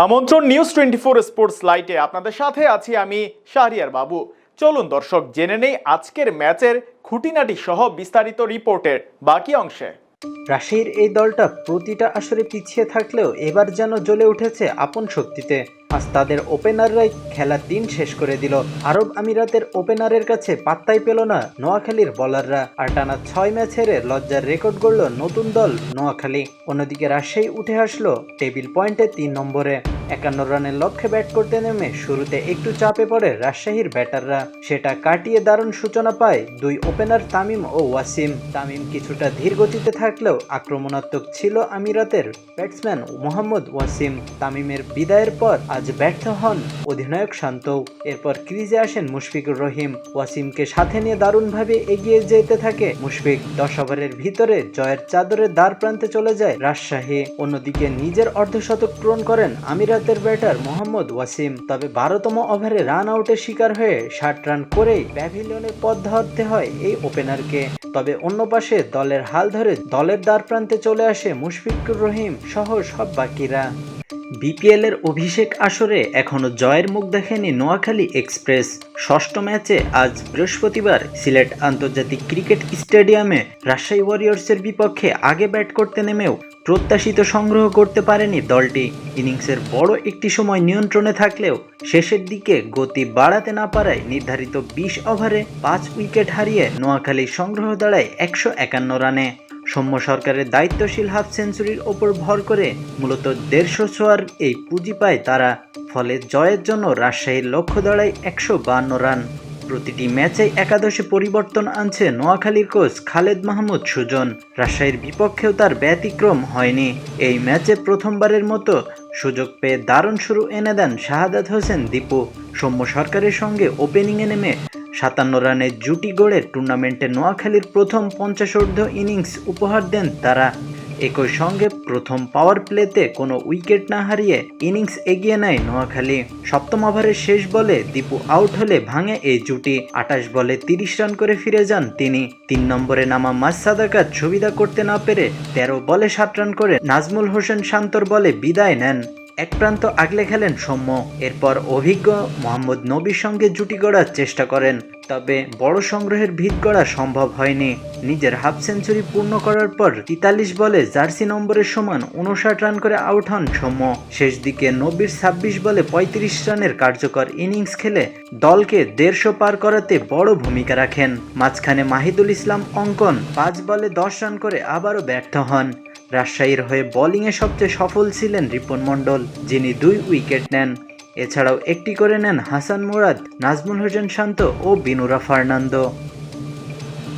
আমন্ত্রণ news twenty four sports লাইটে আপনাদের সাথে আছি আমি শাহরিয়ার বাবু। চলুন দর্শক, জেনে নেই আজকের ম্যাচের খুঁটিনাটি সহ বিস্তারিত রিপোর্টের বাকি অংশে। রাশির এই দলটা প্রতিটা আসরে পিছিয়ে থাকলেও এবার যেন জ্বলে উঠেছে আপন শক্তিতে। আজ তাদের ওপেনাররাই খেলার দিন শেষ করে দিল। আরব আমিরাতের ওপেনারের কাছে পাত্তাই পেল না নোয়াখালীর বলাররা। আর টানা ছয় ম্যাচ হেরে লজ্জার রেকর্ড গড়ল নতুন দল নোয়াখালী। অন্যদিকে রাজশাহী উঠে আসলো টেবিল পয়েন্টে তিন নম্বরে। একান্ন রানের লক্ষ্যে ব্যাট করতে নেমে শুরুতে একটু চাপে পড়ে রাজশাহীর ব্যাটাররা। সেটা কাটিয়ে দারুণ সূচনা পায় দুই ওপেনার তামিম ও ওয়াসিম। তামিম কিছুটা ধীর গতিতে থাকলেও আক্রমণাত্মক ছিল আমিরাতের ব্যাটসম্যান মোহাম্মদ ওয়াসিম। তামিমের বিদায়ের পর আজ ব্যর্থ হন অধিনায়ক শান্ত। এরপর ক্রিজে আসেন মুশফিকুর রহিম। ওয়াসিমকে সাথে নিয়ে দারুণভাবে এগিয়ে যেতে থাকে মুশফিক। দশ ওভারের ভিতরে জয়ের চাদরে দ্বার প্রান্তে চলে যায় রাজশাহী। অন্যদিকে নিজের অর্ধশতক পূরণ করেন আমিরাতের ব্যাটার মোহাম্মদ ওয়াসিম তবে বারোতম ওভারে রান আউটের শিকার হয়ে ষাট রান করেই প্যাভিলিয়নের পথ ধরতে হয় এই ওপেনারকে তবে অন্য পাশে দলের হাল ধরে দলের দ্বার প্রান্তে চলে আসে মুশফিকুর রহিম সহ সব বাকিরা। বিপিএল এর অভিষেক আসরে এখনও জয়ের মুখ দেখেনি নোয়াখালী এক্সপ্রেস। ষষ্ঠ ম্যাচে আজ বৃহস্পতিবার সিলেট আন্তর্জাতিক ক্রিকেট স্টেডিয়ামে রাজশাহী ওয়ারিয়র্সের বিপক্ষে আগে ব্যাট করতে নেমেও প্রত্যাশিত সংগ্রহ করতে পারেনি দলটি। ইনিংসের বড় একটি সময় নিয়ন্ত্রণে থাকলেও শেষের দিকে গতি বাড়াতে না পারায় নির্ধারিত বিশ ওভারে পাঁচ উইকেট হারিয়ে নোয়াখালী সংগ্রহ দাঁড়ায় একশো একান্ন রানে। সৌম্য সরকারের দায়িত্বশীল হাফ সেঞ্চুরির ওপর ভর করে মূলত দেড়শো ছোয়ার এই পুঁজি পায় তারা, ফলে জয়ের জন্য রাজশাহীর লক্ষ্য দাঁড়ায় একশো বান্ন রান। প্রতিটি ম্যাচে একাদশে পরিবর্তন আনছে নোয়াখালীর কোচ খালেদ মাহমুদ সুজন। রাজশাহীর বিপক্ষেও তার ব্যতিক্রম হয়নি। এই ম্যাচে প্রথমবারের মতো সুযোগ পেয়ে দারুণ শুরু এনে দেন শাহাদাত হোসেন দীপু। সৌম্য সরকারের সঙ্গে ওপেনিংয়ে নেমে সাতান্ন রানের জুটি গড়ে টুর্নামেন্টে নোয়াখালীর প্রথম পঞ্চাশোর্ধ ইনিংস উপহার দেন তারা। একই সঙ্গে প্রথম পাওয়ার প্লেতে কোনো উইকেট না হারিয়ে ইনিংস এগিয়ে নেয় নোয়াখালী। সপ্তম ওভারের শেষ বলে দীপু আউট হলে ভাঙে এই জুটি। আটাশ বলে তিরিশ রান করে ফিরে যান তিনি। তিন নম্বরে নামা মাস সাদাকাত সুবিধা করতে না পেরে তেরো বলে সাত রান করে নাজমুল হোসেন শান্তর বলে বিদায় নেন। এক প্রান্ত আগলে খেলেন সৌম্য। এরপর অভিজ্ঞ মোহাম্মদ নবীর সঙ্গে জুটি গড়ার চেষ্টা করেন। তবে বড় সংগ্রহের ভিত গড়া সম্ভব হয়নি। নিজের হাফ সেঞ্চুরি পূর্ণ করার পর তিতাল্লিশ বলে জার্সি নম্বরের সমান উনষাট রান করে আউট হন সৌম্য। শেষ দিকে নব্বির ছাব্বিশ বলে পঁয়ত্রিশ রানের কার্যকর ইনিংস খেলে দলকে দেড়শো পার করাতে বড় ভূমিকা রাখেন। মাঝখানে মাহিদুল ইসলাম অঙ্কন পাঁচ বলে দশ রান করে আবারও ব্যর্থ হন। রাজশাহীর হয়ে বোলিংয়ে সবচেয়ে সফল ছিলেন রিপন মণ্ডল, যিনি দুই উইকেট নেন। এছাড়াও একটি করে নেন হাসান মুরাদ, নাজমুল হোসেন শান্ত ও বিনুরা ফার্নান্দো।